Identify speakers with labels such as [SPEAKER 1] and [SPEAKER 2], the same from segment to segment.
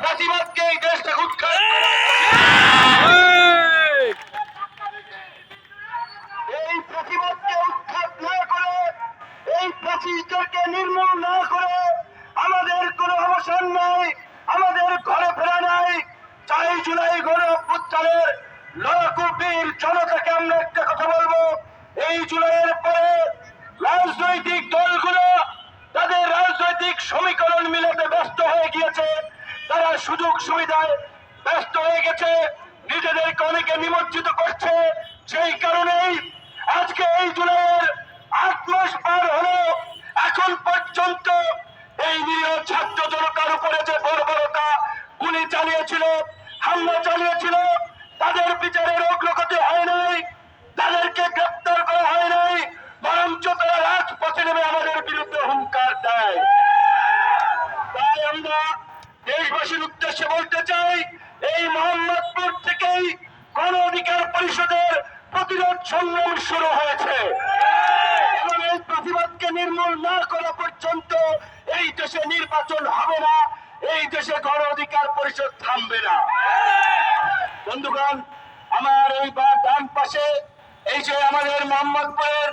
[SPEAKER 1] প্রতিবাদকে এই দেশটাকে উৎখাত এই! প্রতিবাদকে উৎখাত না করে এই প্রাচীরকে নির্মূল না করে আমাদের কোনো অবসান নাই আমাদের ঘরে ফেরা নাই। চাই জুলাই গণ অভ্যুত্থানের লড়াকু বীর জনতাকে আমরা একটা কথা বলব এই জুলাইয়ের পরে রাজনৈতিক দলগুলো তাদের রাজনৈতিক সমীকরণ মিলাতে ব্যস্ত হয়ে গিয়েছে। তারা সুযোগ সুবিধায় ব্যস্ত হয়ে গেছে নিজেদেরকে অনেকে নিমজ্জিত করছে। সেই কারণেই আজকে এই জুলাইয়ের আট মাস পার হলো। এখন পর্যন্ত এই নিরীহ ছাত্র জনতার উপরে যে বর্বরতা গুলি চালিয়েছিল, হামলা চালিয়েছিল, তাদের বিচারের অগ্রগতি হয় নাই, তাদেরকে গ্রেপ্তার করা হয় নাই বরঞ্চ তারা রাজপথে নেমে আমাদের বিরুদ্ধে হুঙ্কার দেয় তাই আমরা দেশবাসীর উদ্দেশ্যে বলতে চাই এই মোহাম্মদপুর থেকেই গণ অধিকার পরিষদের প্রতিরোধ সংগ্রাম শুরু হয়েছে। এই প্রতিবাদকে নির্মূল না করা পর্যন্ত এই দেশে নির্বাচন হবে না, এই দেশে গণ অধিকার পরিষদ থামবে না। বন্ধুগণ, আমার এই বা ডান পাশে এই যে আমাদের মোহাম্মদপুরের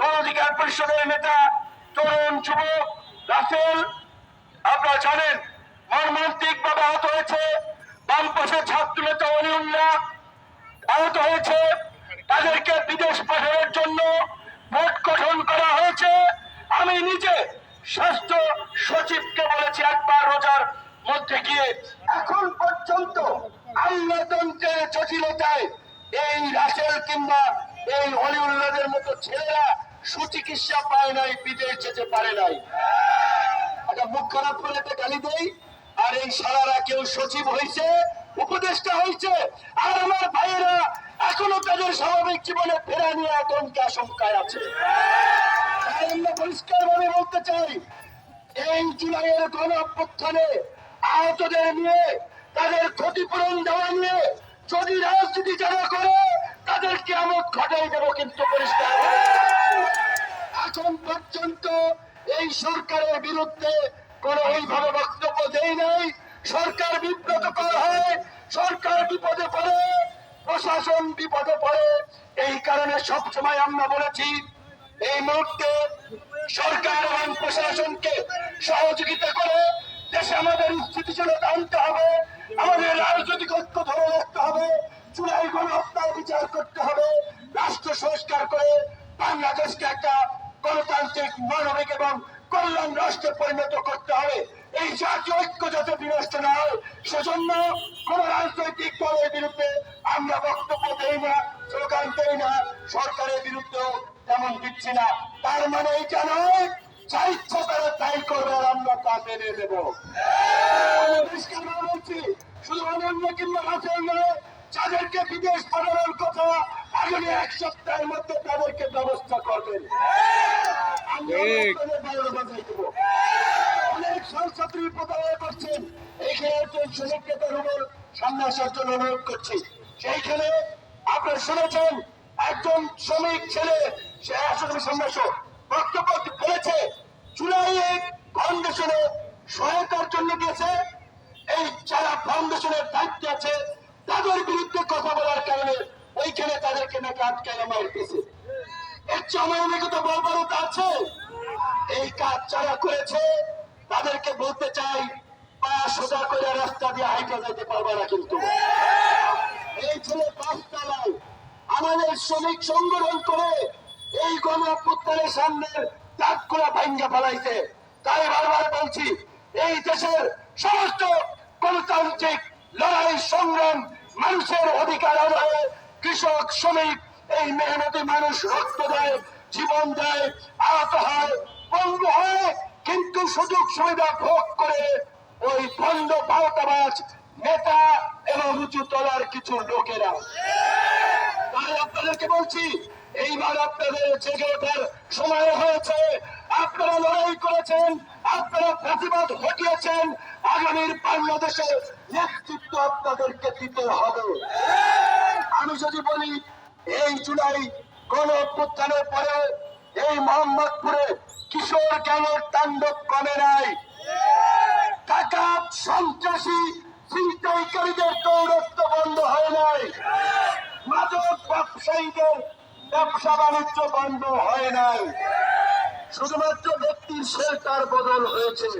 [SPEAKER 1] গণ অধিকার পরিষদের নেতা তরুণ যুবক রাফেল আপনারা জানেন মর্মান্তিক ভাবে আহত হয়েছে। বাম পাশে ছাত্র নেতা অলিউল্লাহ আহত হয়েছে। তাদেরকে বিদেশ পাঠানোর জন্য ভোট গঠন করা হয়েছে। আমি নিজে স্বাস্থ্য সচিবকে বলেছি একবার রোজার মধ্যে গিয়ে। এখন পর্যন্ত আমলাতন্ত্রের জটিলতায় এই রাসেল কিংবা এই অলিউল্লাদের মতো ছেলেরা সুচিকিৎসা পায় নাই, বিদেশ যেতে পারে নাই। একটা মুখ খারাপ করে গালি দেই। আর এই সারারা কেউ সচিব হয়েছে উপদেষ্টা হয়েছে আর আমার ভাইয়েরা এখনও তাদের স্বাভাবিক জীবনে ফেরা নিয়ে আতঙ্ক আশঙ্কায় আছে। আমরা পরিষ্কার ভাবে বলতে চাই, এই জুলাইয়ের গণ অভ্যুত্থানে আহতদের নিয়ে, তাদের ক্ষতিপূরণ দেওয়া নিয়ে যদি রাজনীতি যারা করে তাদেরকে আমত ঘটাই দেবো কিন্তু পরিষ্কার। এখন পর্যন্ত এই সরকারের বিরুদ্ধে কোন ওইভাবে বক্তব্য দেই নাই, সরকার বিব্রত করা হয়, সরকার বিপদে পড়ে, প্রশাসন বিপদে পড়ে। এই কারণে সবসময় আমরা বলেছি, এই মুহূর্তে সরকার এবং প্রশাসনকে সহযোগিতা করে দেশে আমাদের স্থিতিশীলতা আনতে হবে, আমাদের রাজনৈতিক ঐক্য ধরে রাখতে হবে, চুলাই গণহত্যার বিচার করতে হবে, রাষ্ট্র সংস্কার করে বাংলাদেশকে একটা গণতান্ত্রিক, মানবিক এবং কল্যাণ রাষ্ট্রে পরিণত করতে হবে। এই জাতীয় ঐক্য যাতে বিনষ্ট না হয় সেজন্য কোন রাজনৈতিক দলের বিরুদ্ধে আমরা বক্তব্য দেই না স্লোগান দেই না সরকারের বিরুদ্ধেও তেমন দিচ্ছি না। তার মানে এটা নয় যা ইচ্ছা তারা তাই করবে আর আমরা তা মেনে নেব। আমি পরিষ্কার ভাবে বলছি শুধু অনন্য কিংবা রাফেল নয় যাদেরকে বিদেশ পাঠানোর কথা আগামী এক সপ্তাহের মধ্যে তাদেরকে ব্যবস্থা করবেন। আমরা বাজাই দেবো। অনেক একজন শ্রমিক ছেলে সহায়তার জন্য গিয়েছে, এই যারা ফাউন্ডেশনের দায়িত্বে আছে, তাদের বিরুদ্ধে কথা বলার কারণে ওইখানে তাদেরকে নাকি আটকানো মারতেছে এর চেয়ে আমার অনেক তো বর্বরতা আছে, এই কাজ যারা করেছে তাদেরকে বলতে চাই পা সোজা করে রাস্তা দিয়ে হাইটা যেতে পারবে না কিন্তু। এই ছেলে পাঁচ চালায় আমাদের শ্রমিক সংগঠন করে এই গণ সামনে দাগ করে ভাঙ্গা ফেলাইছে। তাই বারবার বলছি, এই দেশের সমস্ত গণতান্ত্রিক লড়াই, সংগ্রাম মানুষের অধিকার আদায়ে কৃষক, শ্রমিক এই মেহনতি মানুষ রক্ত দেয়, জীবন দেয়, আহত হয় বন্ধ কিন্তু সুযোগ সুবিধা ভোগ করে ওই বন্ধ ভারতাবাজ নেতা এবং উঁচু তলার কিছু লোকেরা। তাই আপনাদেরকে বলছি, এইবার আপনাদের জেগে ওঠার সময় হয়েছে। আপনারা লড়াই করেছেন, আপনারা প্রতিবাদ ঘটিয়েছেন। আগামীর বাংলাদেশের নেতৃত্ব আপনাদেরকে দিতে হবে। আমি যদি বলি, এই জুলাই গণ অভ্যুত্থানের পরে এই মোহাম্মদপুরে কিশোর কেন তাণ্ডব করে নাই। টাকা সন্ত্রাসী চিন্তাইকারীদের দৌরত্ব বন্ধ হয় নাই। মাদক ব্যবসায়ীদের ব্যবসা বাণিজ্য বন্ধ হয় নাই। শুধুমাত্র ব্যক্তির শেল্টার বদল হয়েছে।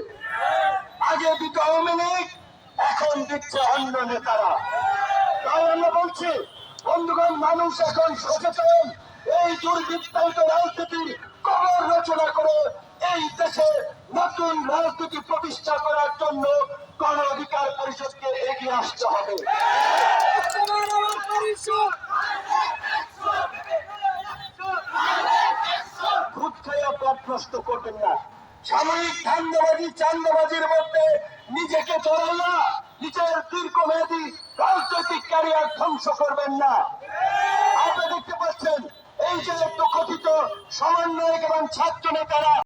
[SPEAKER 1] আগে দিত আওয়ামী লীগ, এখন দিচ্ছে অন্য নেতারা। তাই আমরা বলছি, বন্ধুগণ, মানুষ এখন সচেতন। এই দুর্বৃত্তান্ত রাজনীতির রচনা করে এই দেশে নতুন রাজনীতি প্রতিষ্ঠা করার জন্য গণ অধিকার পরিষদকে এগিয়ে আসতে হবে। নিজেকে নিজের ধ্বংস করবেন না আপনি দেখতে পাচ্ছেন এই যে তথিত সমন্বয়ক এবং ছাত্র নেতারা